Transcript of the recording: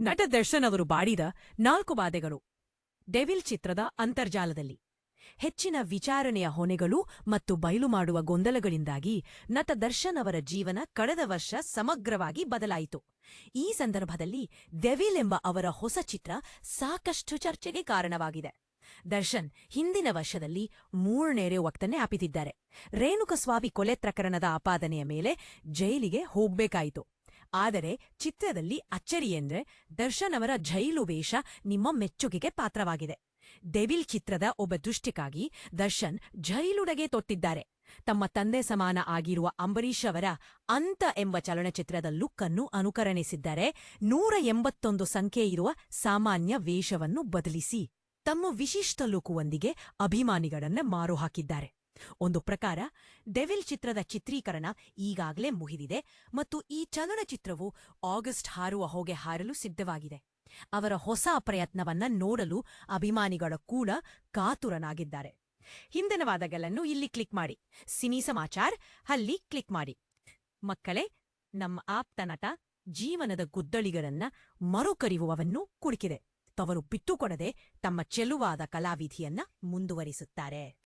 ನಟ ದರ್ಶನ್ ಅವರು ಬಾಡಿದ ನಾಲ್ಕು ಬಾಧೆಗಳು ಡೆವಿಲ್ ಚಿತ್ರದ ಅಂತರ್ಜಾಲದಲ್ಲಿ. ಹೆಚ್ಚಿನ ವಿಚಾರಣೆಯ ಹೊಣೆಗಳು ಮತ್ತು ಬಯಲು ಮಾಡುವ ಗೊಂದಲಗಳಿಂದಾಗಿ ನಟ ದರ್ಶನ್ ಅವರ ಜೀವನ ಕಳೆದ ವರ್ಷ ಸಮಗ್ರವಾಗಿ ಬದಲಾಯಿತು. ಈ ಸಂದರ್ಭದಲ್ಲಿ ಡೆವಿಲ್ ಎಂಬ ಅವರ ಹೊಸ ಚಿತ್ರ ಸಾಕಷ್ಟು ಚರ್ಚೆಗೆ ಕಾರಣವಾಗಿದೆ. ದರ್ಶನ್ ಹಿಂದಿನ ವರ್ಷದಲ್ಲಿ ಮೂರನೇರೆ ವಕ್ತನೆ ಆಪಿದಿದ್ದಾರೆ ರೇಣುಕಸ್ವಾಮಿ ಕೊಲೆ ಪ್ರಕರಣದ ಆಪಾದನೆಯ ಮೇಲೆ ಜೈಲಿಗೆ ಹೋಗ್ಬೇಕಾಯಿತು. ಆದರೆ ಚಿತ್ರದಲ್ಲಿ ಅಚ್ಚರಿಯೆಂದ್ರೆ ದರ್ಶನ್ ಅವರ ಜೈಲು ವೇಷ ನಿಮ್ಮ ಮೆಚ್ಚುಗೆಗೆ ಪಾತ್ರವಾಗಿದೆ. ಡೆವಿಲ್ ಚಿತ್ರದ ಒಬ್ಬ ದೃಷ್ಟಿಗಾಗಿ ದರ್ಶನ್ ಜೈಲುಡಗೆ ತೊಟ್ಟಿದ್ದಾರೆ. ತಮ್ಮ ತಂದೆ ಸಮಾನ ಆಗಿರುವ ಅಂಬರೀಷ್ ಅವರ ಅಂತ ಎಂಬ ಚಲನಚಿತ್ರದ ಲುಕ್ ಅನ್ನು ಅನುಕರಣಿಸಿದ್ದಾರೆ ನೂರ ಎಂಬತ್ತೊಂದು ಸಂಖ್ಯೆ ಇರುವ ಸಾಮಾನ್ಯ ವೇಷವನ್ನು ಬದಲಿಸಿ ತಮ್ಮ ವಿಶಿಷ್ಟ ಲುಕುವೊಂದಿಗೆ ಅಭಿಮಾನಿಗಳನ್ನ ಮಾರು ಹಾಕಿದ್ದಾರೆ. ಒಂದು ಪ್ರಕಾರ, ಡೆವಿಲ್ ಚಿತ್ರದ ಚಿತ್ರೀಕರಣ ಈಗಾಗಲೇ ಮುಗಿದಿದೆ ಮತ್ತು ಈ ಚಲನಚಿತ್ರವು ಆಗಸ್ಟ್ ಹಾರುವ ಹೊಗೆ ಹಾರಲು ಸಿದ್ಧವಾಗಿದೆ. ಅವರ ಹೊಸ ಪ್ರಯತ್ನವನ್ನ ನೋಡಲು ಅಭಿಮಾನಿಗಳ ಕೂಡ ಕಾತುರನಾಗಿದ್ದಾರೆ. ಹಿಂದಿನ ವಾದಗಳನ್ನು ಇಲ್ಲಿ ಕ್ಲಿಕ್ ಮಾಡಿ. ಸಿನಿ ಸಮಾಚಾರ್, ಅಲ್ಲಿ ಕ್ಲಿಕ್ ಮಾಡಿ. ಮಕ್ಕಳೇ, ನಮ್ಮ ಆಪ್ತ ನಟ ಜೀವನದ ಗುದ್ದಳಿಗಳನ್ನ ಮರುಕರಿಯುವವನ್ನು ಕುಡುಕಿದೆ ತವರು ಬಿಟ್ಟುಕೊಡದೆ ತಮ್ಮ ಚೆಲುವಾದ ಕಲಾವಿಧಿಯನ್ನ ಮುಂದುವರಿಸುತ್ತಾರೆ.